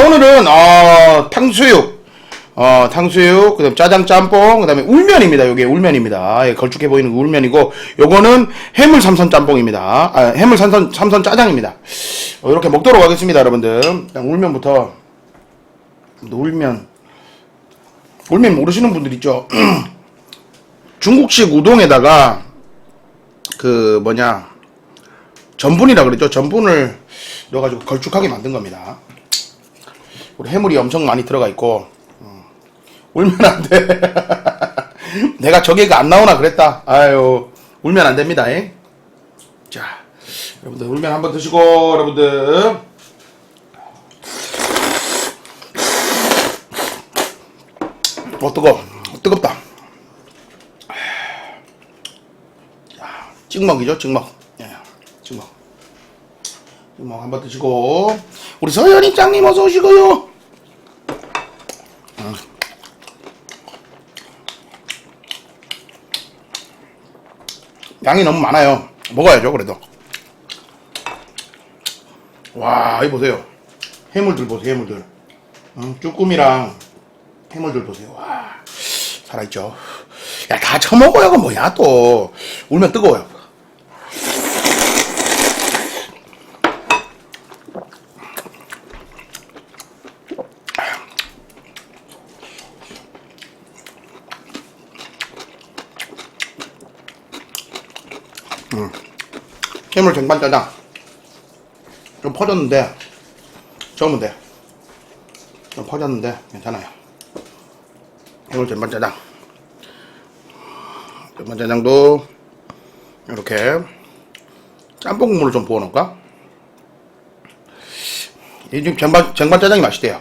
자, 오늘은, 어, 탕수육. 어, 탕수육, 그 다음 짜장 짬뽕, 그 다음에 울면입니다. 요게 울면입니다. 예, 걸쭉해 보이는 울면이고, 요거는 해물 삼선 짬뽕입니다. 아, 해물 삼선, 삼선 짜장입니다. 어, 이렇게 먹도록 하겠습니다, 여러분들. 일단 울면부터. 울면. 울면 모르시는 분들 있죠? 중국식 우동에다가, 그, 뭐냐, 전분이라 그랬죠? 전분을 넣어가지고 걸쭉하게 만든 겁니다. 우리 해물이 엄청 많이 들어가 있고 음, 울면 안 돼. 내가 저게가 안 나오나 그랬다. 아유 울면 안 됩니다. 잉? 자 여러분들 울면 한번 드시고 여러분들 어 뜨거 워 뜨겁다. 자, 찍먹이죠 찍먹. 예, 찍먹. 찍먹 한번 드시고 우리 서현이 짱님 어서 오시고요. 양이 너무 많아요. 먹어야죠, 그래도. 와, 이 보세요. 해물들 보세요, 해물들. 응, 쭈꾸미랑 해물들 보세요. 와, 살아있죠. 야, 다 처먹어요가 뭐야, 또. 울면 뜨거워요. 해물 쟁반짜장. 좀 퍼졌는데, 적으면 돼. 좀 퍼졌는데, 괜찮아요. 해물 쟁반짜장. 쟁반짜장도, 이렇게, 짬뽕 국물을 좀 부어놓을까? 이 지금 쟁반, 쟁반짜장이 맛있대요.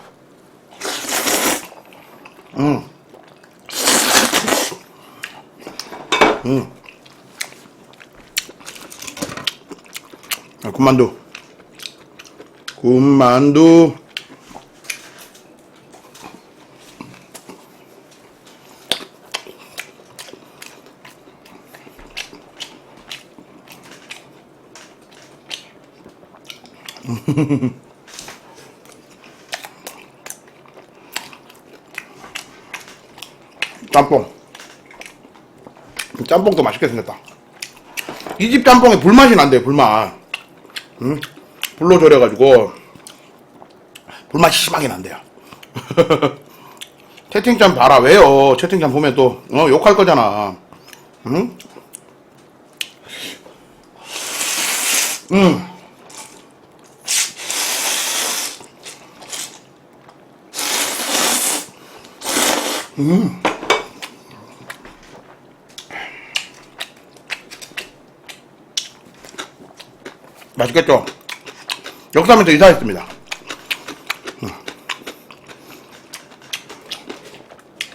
아, 군만두. 군만두. 짬뽕. 짬뽕도 맛있게 생겼다. 이 집 짬뽕에 불맛이 난대요, 불맛. 응? 불로 절여가지고 불맛이 심하게 난대요. 채팅창 봐라 왜요? 채팅창 보면 또 어, 욕할 거잖아. 응? 응. 음. 맛있겠죠? 역삼에서 이사했습니다. 음.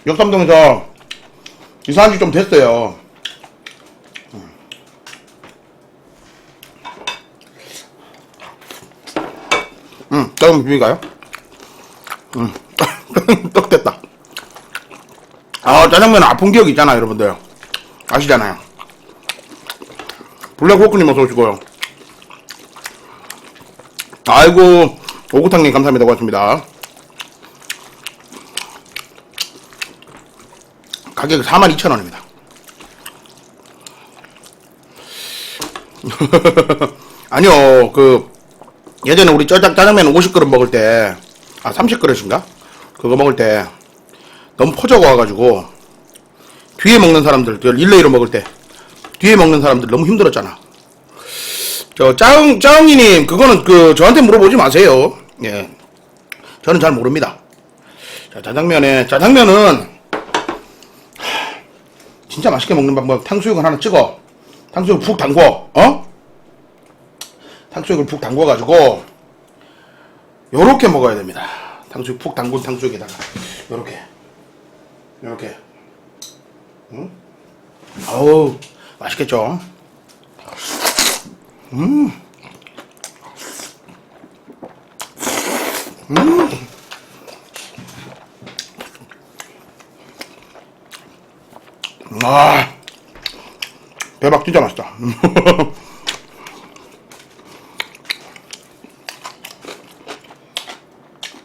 역삼동에서 이사한 지 좀 됐어요. 음, 조금 비비가요? 음, 떡 됐다. 아, 짜장면 아픈 기억 있잖아요, 여러분들. 아시잖아요. 블랙호크님 어서 오시고요. 아이고 오구탕님 감사합니다. 고맙습니다. 가격 42,000원입니다. 아니요 그 예전에 우리 짜장, 짜장면 50그릇 먹을 때 아 30그릇인가? 그거 먹을 때 너무 퍼져가 와가지고 뒤에 먹는 사람들 저 릴레이로 먹을 때 뒤에 먹는 사람들 너무 힘들었잖아 저 짱, 짱이님 그거는 그 저한테 물어보지 마세요. 예, 저는 잘 모릅니다. 자 짜장면에 짜장면은 하, 진짜 맛있게 먹는 방법. 탕수육을 하나 찍어. 탕수육 푹 담궈. 어? 탕수육을 푹 담궈 가지고 요렇게 먹어야 됩니다. 탕수육 푹 담근 탕수육에다가 요렇게 요렇게. 응? 아우 맛있겠죠? 음. 음. 아. 대박 진짜 맛있다.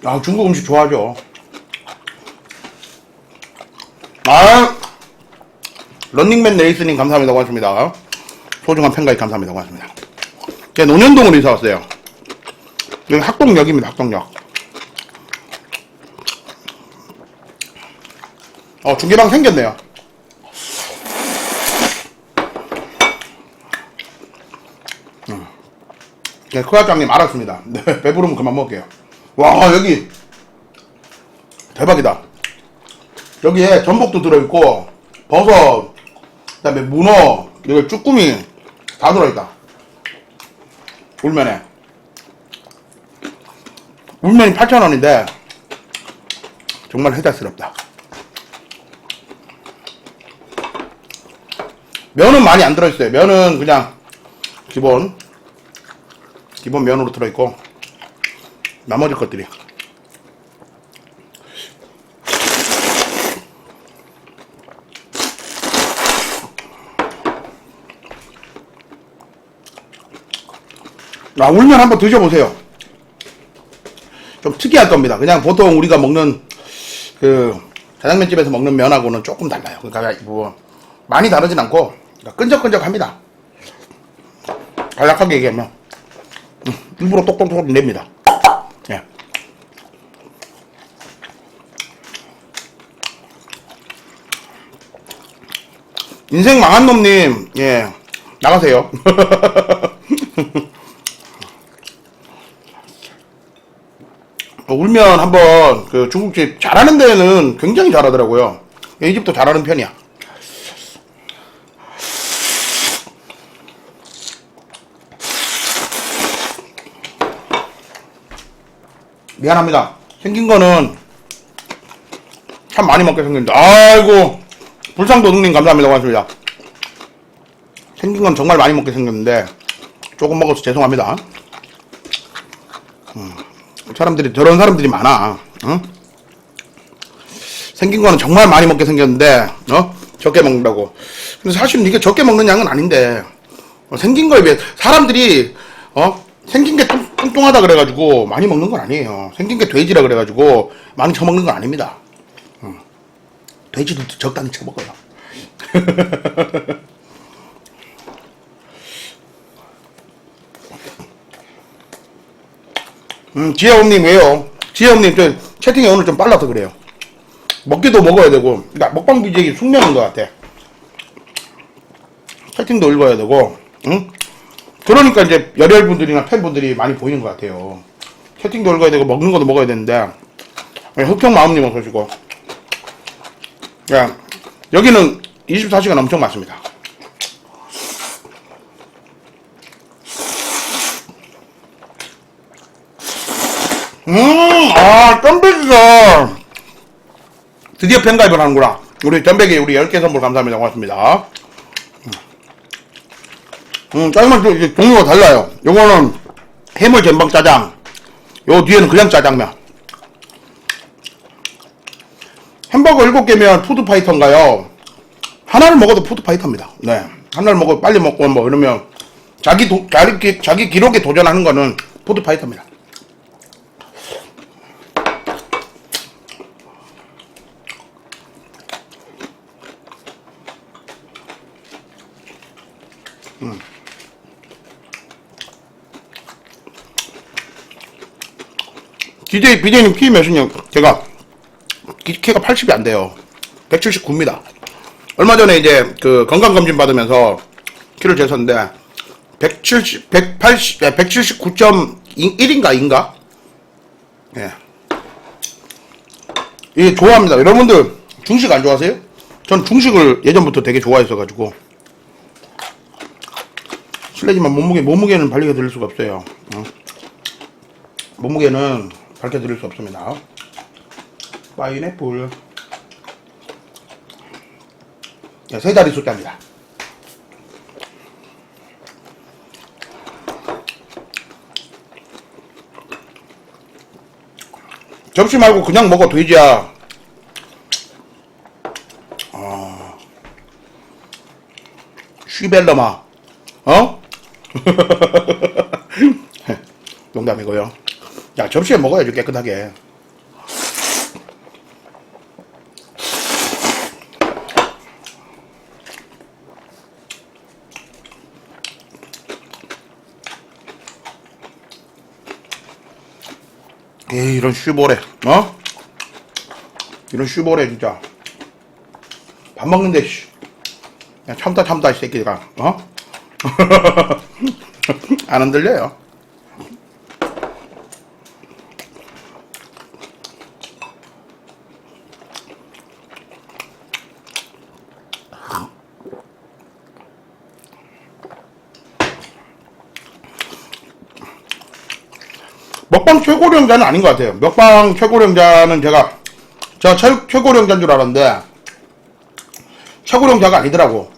아, 중국 음식 좋아하죠. 아, 런닝맨 레이스님 감사합니다. 고맙습니다. 소중한 팬가입 감사합니다. 고맙습니다. 제가 논현동으로 이사 왔어요. 여기 학동역입니다. 학동역. 어, 중계방 생겼네요. 음. 네, 크아장님 알았습니다. 네, 배부르면 그만 먹을게요. 와, 여기 대박이다. 여기에 전복도 들어있고, 버섯, 그 다음에 문어, 여기 쭈꾸미 다 들어있다. 울면에. 울면이 8,000원인데, 정말 해달스럽다. 면은 많이 안 들어있어요. 면은 그냥 기본, 기본 면으로 들어있고, 나머지 것들이. 아, 울면 한번 드셔보세요. 좀 특이할 겁니다. 그냥 보통 우리가 먹는 그 자장면 집에서 먹는 면하고는 조금 달라요. 그러니까 뭐 많이 다르진 않고 그러니까 끈적끈적합니다. 간략하게 얘기하면 음, 일부러 똑똑똑 냅니다. 예. 인생 망한 놈님, 예, 나가세요. 울면 한번 그 중국집 잘하는 데는 굉장히 잘하더라고요. 이 집도 잘하는 편이야. 미안합니다. 생긴 거는 참 많이 먹게 생겼는데, 아이고, 불상도둑님 감사합니다. 고맙습니다. 생긴 건 정말 많이 먹게 생겼는데, 조금 먹어서 죄송합니다. 음, 사람들이, 저런 사람들이 많아. 응? 생긴 거는 정말 많이 먹게 생겼는데, 어? 적게 먹는다고. 근데 사실은 이게 적게 먹는 양은 아닌데, 어, 생긴 거에 비해, 사람들이, 어? 생긴 게 뚱- 뚱뚱하다 그래가지고 많이 먹는 건 아니에요. 생긴 게 돼지라 그래가지고 많이 처먹는 건 아닙니다. 음. 돼지도 적당히 처먹어요. 음, 지혜엄님 왜요? 지혜엄님 저 채팅이 오늘 좀 빨라서 그래요. 먹기도 먹어야 되고, 그러니까 먹방 BJ이 숙명인 것 같아. 채팅도 읽어야 되고, 응? 그러니까 이제 열혈분들이나 팬분들이 많이 보이는 것 같아요. 채팅도 읽어야 되고, 먹는 것도 먹어야 되는데, 흑형 마음님 어서 오시고. 야, 여기는 24시간 엄청 많습니다. 음, 아, 쫀백이가 드디어 팬가입을 하는구나. 우리 전백이 우리 10개 선물 감사합니다. 고맙습니다. 음, 짜장면 좀 종류가 달라요. 요거는 해물 전방 짜장. 요 뒤에는 그냥 짜장면. 햄버거 7개면 푸드파이터인가요? 하나를 먹어도 푸드파이터입니다. 네. 하나를 먹어 빨리 먹고 뭐 이러면 자기 도, 자기, 기- 자기 기록에 도전하는 거는 푸드파이터입니다. DJ, BJ님 키 몇이냐? 제가 키, 키가 80이 안 돼요. 179입니다. 얼마 전에 이제 그 건강검진 받으면서 키를 재섰는데 170, 180, 179.1인가 2인가? 예. 이 좋아합니다. 여러분들 중식 안 좋아하세요? 전 중식을 예전부터 되게 좋아했어가지고 실례지만 몸무게 몸무게는 밝혀드릴 수가 없어요. 어? 몸무게는 밝혀드릴 수 없습니다. 파인애플. 야, 세 자리 숫자입니다. 접시 말고 그냥 먹어 돼지야. 아, 쉬벨러마, 어? 농담이고요. 야 접시에 먹어야죠 깨끗하게 에이 이런 슈보레 어? 이런 슈보레 진짜 밥 먹는데 씨. 참다 참다 이 새끼가 어? 안 흔들려요 최고령자는 아닌 것 같아요. 먹방 최고령자는 제가 제가 최, 최고령자인 줄 알았는데 최고령자가 아니더라고.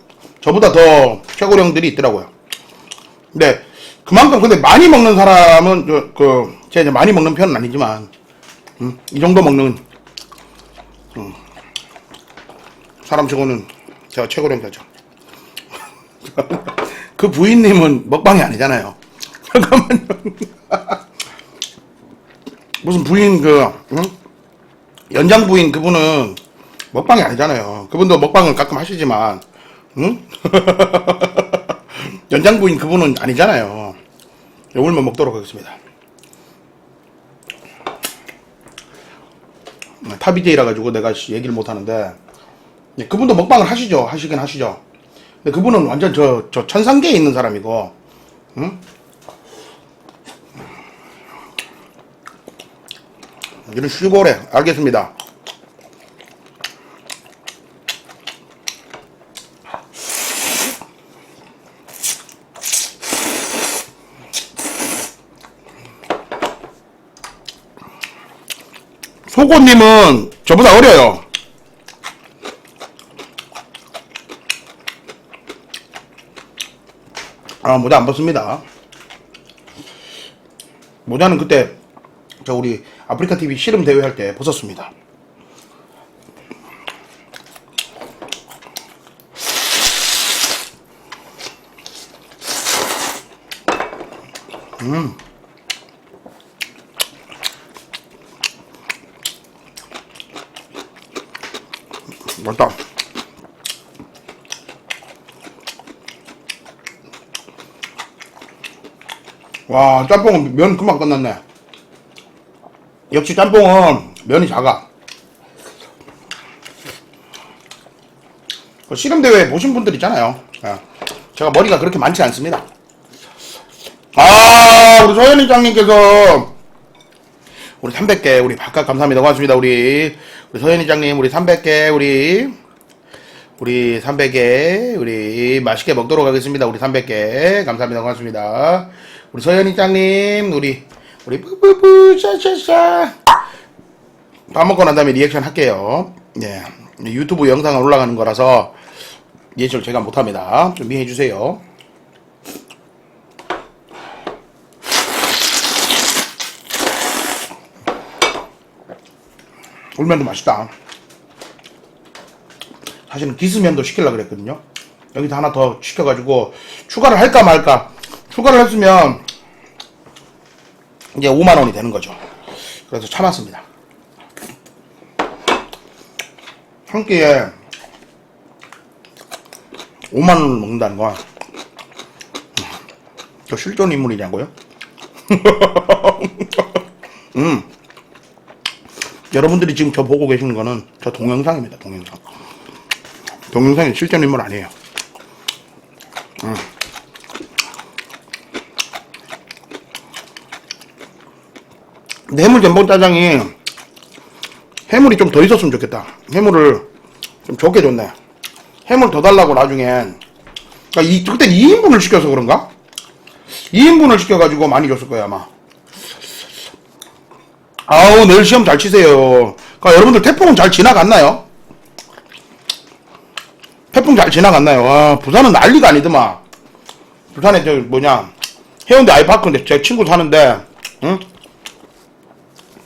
저보다 더 최고령들이 있더라고요. 근데 그만큼 근데 많이 먹는 사람은 저, 그 제가 이제 많이 먹는 편은 아니지만 음, 이 정도 먹는 음, 사람 치고는 제가 최고령자죠. 그 부인님은 먹방이 아니잖아요. 잠깐만요. 무슨 부인 그 응? 연장 부인 그분은 먹방이 아니잖아요. 그분도 먹방을 가끔 하시지만 응? 연장 부인 그분은 아니잖아요. 오늘만 먹도록 하겠습니다. 타비제이라 가지고 내가 씨, 얘기를 못 하는데 예, 그분도 먹방을 하시죠. 하시긴 하시죠. 근데 그분은 완전 저, 저 천상계에 있는 사람이고 응? 이런 슈보레 알겠습니다. 소고님은 저보다 어려요. 아 모자 안 벗습니다. 모자는 그때 저 우리 아프리카 TV 씨름 대회 할 때 벗었습니다. 음. 맛있다. 와, 짬뽕은 면 금방 끝났네. 역시 짬뽕은 면이 작아. 그 씨름대회 보신 분들 있잖아요. 예. 제가 머리가 그렇게 많지 않습니다. 아, 우리 소연이 장님께서 우리 300개, 우리 바깥 감사합니다. 고맙습니다. 우리, 우리 서현이 장님, 우리 300개, 우리, 우리 300개, 우리 맛있게 먹도록 하겠습니다. 우리 300개. 감사합니다. 고맙습니다. 우리 서현이 장님, 우리, 우리 뿌뿌뿌, 샤샤샤. 밥 먹고 난 다음에 리액션 할게요. 예. 유튜브 영상은 올라가는 거라서 리액션을 제가 못합니다. 좀 이해해 주세요. 울면도 맛있다. 사실은 기스면도 시키려고 그랬거든요. 여기다 하나 더 시켜가지고 추가를 할까 말까. 추가를 했으면 이제 5만 원이 되는 거죠. 그래서 참았습니다. 한 끼에 5만 원을 먹는다는 건, 저 실존 인물이냐고요? 음. 여러분들이 지금 저 보고 계시는 거는 저 동영상입니다, 동영상. 동영상이 실존 인물 아니에요. 음. 근데 해물 전복 짜장이 해물이 좀 더 있었으면 좋겠다. 해물을 좀 좋게 줬네. 해물 더 달라고 나중엔. 그러니까 이, 그때 2인분을 시켜서 그런가? 2인분을 시켜가지고 많이 줬을 거야, 아마. 아우, 내일 시험 잘 치세요. 그러니까 여러분들 태풍은 잘 지나갔나요? 태풍 잘 지나갔나요? 아, 부산은 난리가 아니더만. 부산에 저 뭐냐 해운대 아이파크인데 제 친구 사는데 응?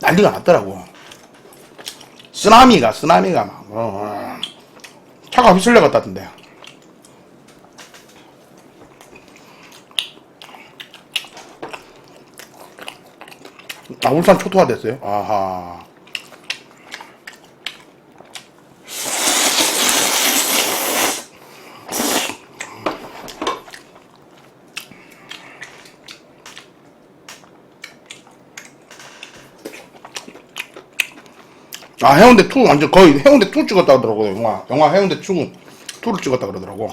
난리가 났더라고. 쓰나미가 쓰나미가 막 어, 어. 차가 휩쓸려 갔다던데. 아 울산 초토화 됐어요? 아하. 아 해운대 2 완전 거의 해운대 2 찍었다 그러더라고요 영화. 영화 해운대 2 2를 찍었다 그러더라고.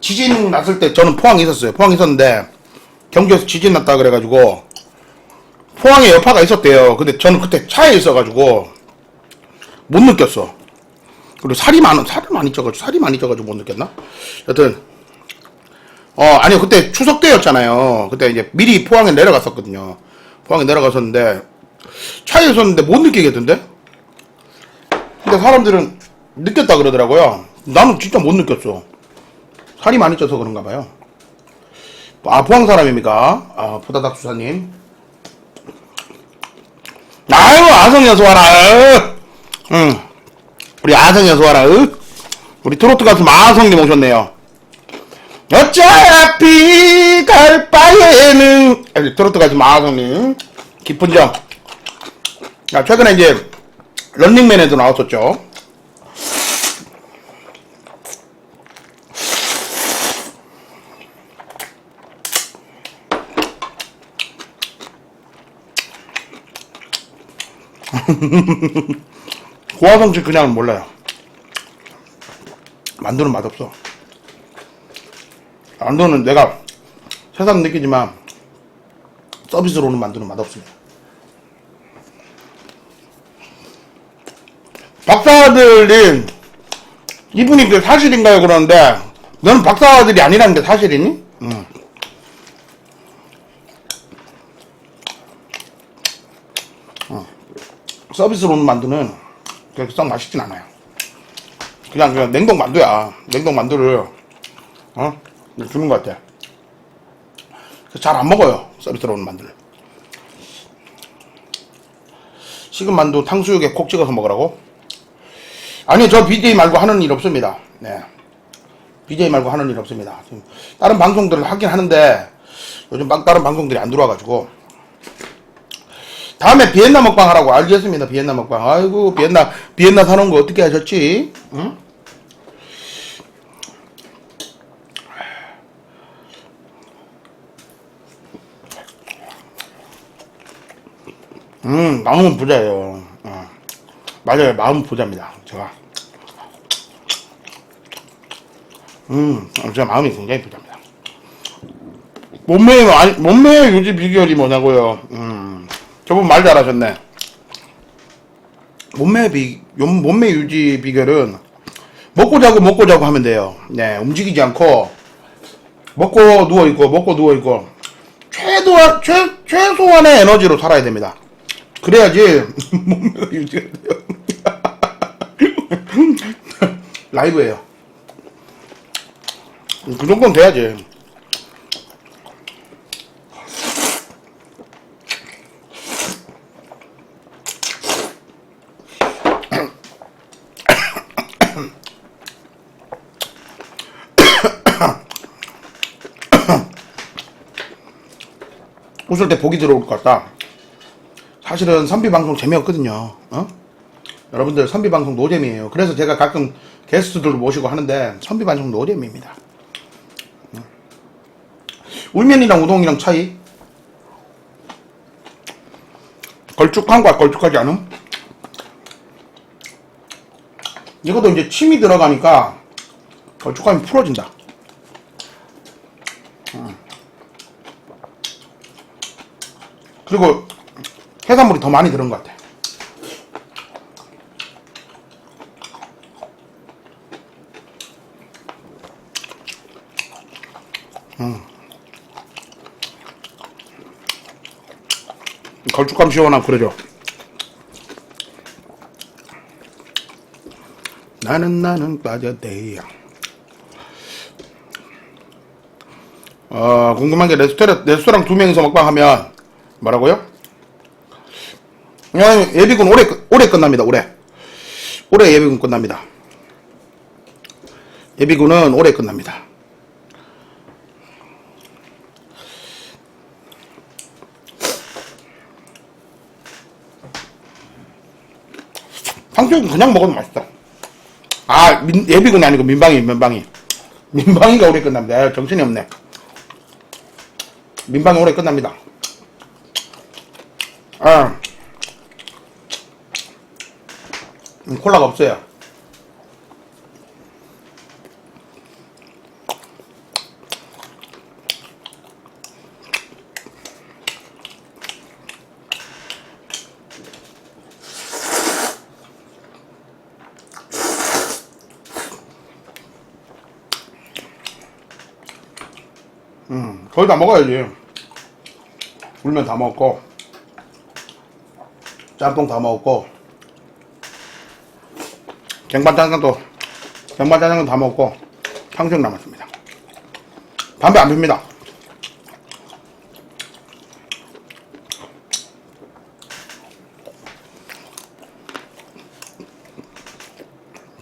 지진 났을 때 저는 포항에 있었어요. 포항에 있었는데 경주에서 지진 났다 그래가지고 포항에 여파가 있었대요. 근데 저는 그때 차에 있어가지고 못 느꼈어. 그리고 살이 많은 살이 많이 쪄가지고 살이 많이 쪄가지고 못 느꼈나? 여튼 어, 아니요, 그때 추석 때였잖아요. 그때 이제 미리 포항에 내려갔었거든요. 포항에 내려갔었는데, 차에 있었는데 못 느끼겠던데? 근데 사람들은 느꼈다 그러더라고요. 나는 진짜 못 느꼈어. 살이 많이 쪄서 그런가 봐요. 아, 포항 사람입니까? 아, 포다닥 수사님. 아유. 으. 응. 우리 와라. 으. 우리 트로트 가수 마성님 오셨네요. 어차피 갈 바에는 아니, 트로트 가수 마성님 깊은 점. 아, 최근에 이제 런닝맨에도 나왔었죠. 고화성씨 그냥 몰라요. 만두는 맛없어. 만두는 내가 세상 느끼지만 서비스로 오는 만두는 맛없습니다. 박사들이 이분이 그 사실인가요 그러는데 너는 박사들이 아니라는 게 사실이니? 응. 어. 서비스로 오는 만두는 그렇게 썩 맛있진 않아요. 그냥 그냥 냉동 만두야. 냉동 만두를 어 주는 것 같아. 잘 안 먹어요 서비스로 오는 만두를. 식은 만두 탕수육에 콕 찍어서 먹으라고? 아니요 저 BJ 말고 하는 일 없습니다. 네. BJ 말고 하는 일 없습니다. 지금 다른 방송들을 하긴 하는데 요즘 막 다른 방송들이 안 들어와가지고 다음에 비엔나 먹방 하라고 알겠습니다. 비엔나 먹방. 아이고 비엔나 비엔나 사놓은 거 어떻게 하셨지? 응? 음 마음은 부자예요. 어. 맞아요 마음은 부자입니다. 제가 음 제가 마음이 굉장히 부자입니다. 몸매 아니 몸매 유지 비결이 뭐냐고요? 음 저분 말 잘하셨네. 몸매 비 요- 몸매 유지 비결은 먹고 자고 먹고 자고 하면 돼요. 네 움직이지 않고 먹고 누워 있고 먹고 누워 있고 최소한 최 최소한의 에너지로 살아야 됩니다. 그래야지 몸매가 유지가 돼요. 라이브예요. 그 정도는 돼야지. 웃을 때 복이 들어올 것 같다. 사실은 선비 방송 재미없거든요. 어? 여러분들 선비 방송 노잼이에요. 그래서 제가 가끔 게스트들 모시고 하는데 선비 방송 노잼입니다. 어? 울면이랑 우동이랑 차이? 걸쭉한 거야 걸쭉하지 않음? 이것도 이제 침이 들어가니까 걸쭉함이 풀어진다. 음. 그리고 해산물이 더 많이 들은 것 같아. 음. 걸쭉감 시원함 그러죠. 나는 나는 빠져대야. 어, 궁금한 게 레스토랑 레스토랑 두 명이서 먹방하면 뭐라고요? 그냥 예비군 올해 끝- 올해 끝납니다. 올해 올해 예비군 끝납니다. 예비군은 올해 끝납니다. 탕수육은 그냥 먹어도 맛있다. 아 민- 예비군이 아니고 민방위 민방위 민방위가 올해 끝납니다. 아, 정신이 없네. 민방위 오래 끝납니다. 아. 음, 콜라가 없어요. 음, 거의 다 먹어야지. 울면 다 먹고, 짬뽕 다 먹고, 쟁반 짜장도, 쟁반 짜장도 다 먹고, 탕수육 남았습니다. 담배 안 핍니다.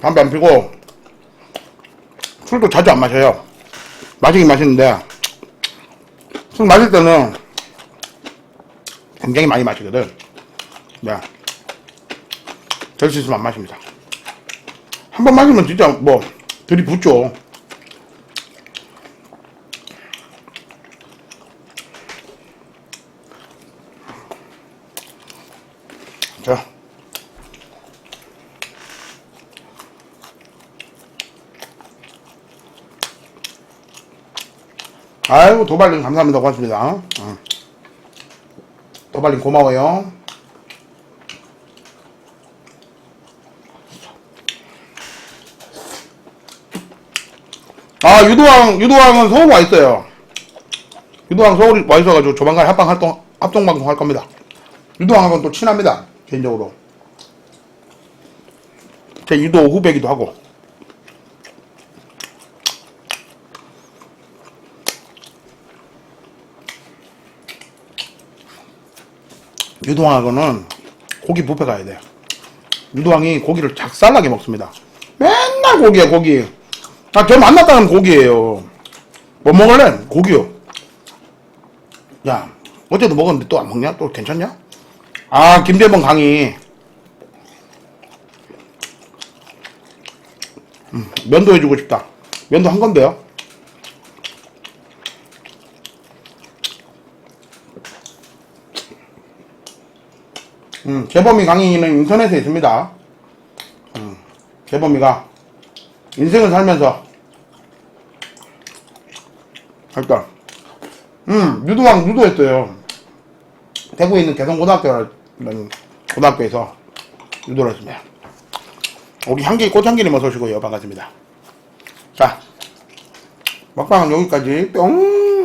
담배 안 피고, 술도 자주 안 마셔요. 마시긴 마시는데, 술 마실 때는 굉장히 많이 마시거든. 네. 될수 있으면 안 마십니다. 한번 마시면 진짜 뭐 들이붓죠. 자. 아이고 도발님 감사합니다 고맙습니다 어. 도발님 고마워요 아 유도왕 유도왕은 서울 와 있어요 유도왕 서울 와 있어가지고 조만간 합방 활동 합동 방송 할 겁니다 유도왕하고는 또 친합니다 개인적으로 제 유도 후배기도 하고 유도왕하고는 고기 뷔페 가야 돼. 유도왕이 고기를 작살나게 먹습니다. 맨날 고기야 고기. 아, 걔 만났다는 고기예요. 뭐 먹을래? 고기요. 야, 어제도 먹었는데 또 안 먹냐? 또 괜찮냐? 아, 김대범 강의. 음, 면도 해주고 싶다. 면도 한 건데요. 음, 재범이 강의는 인터넷에 있습니다. 음, 재범이가 인생을 살면서 일단 음, 유도왕 유도했어요. 대구에 있는 개성고등학교라는 고등학교에서 유도를 했습니다. 우리 향기 꽃향기님 어서 오시고요. 반갑습니다. 자, 먹방은 여기까지 뿅!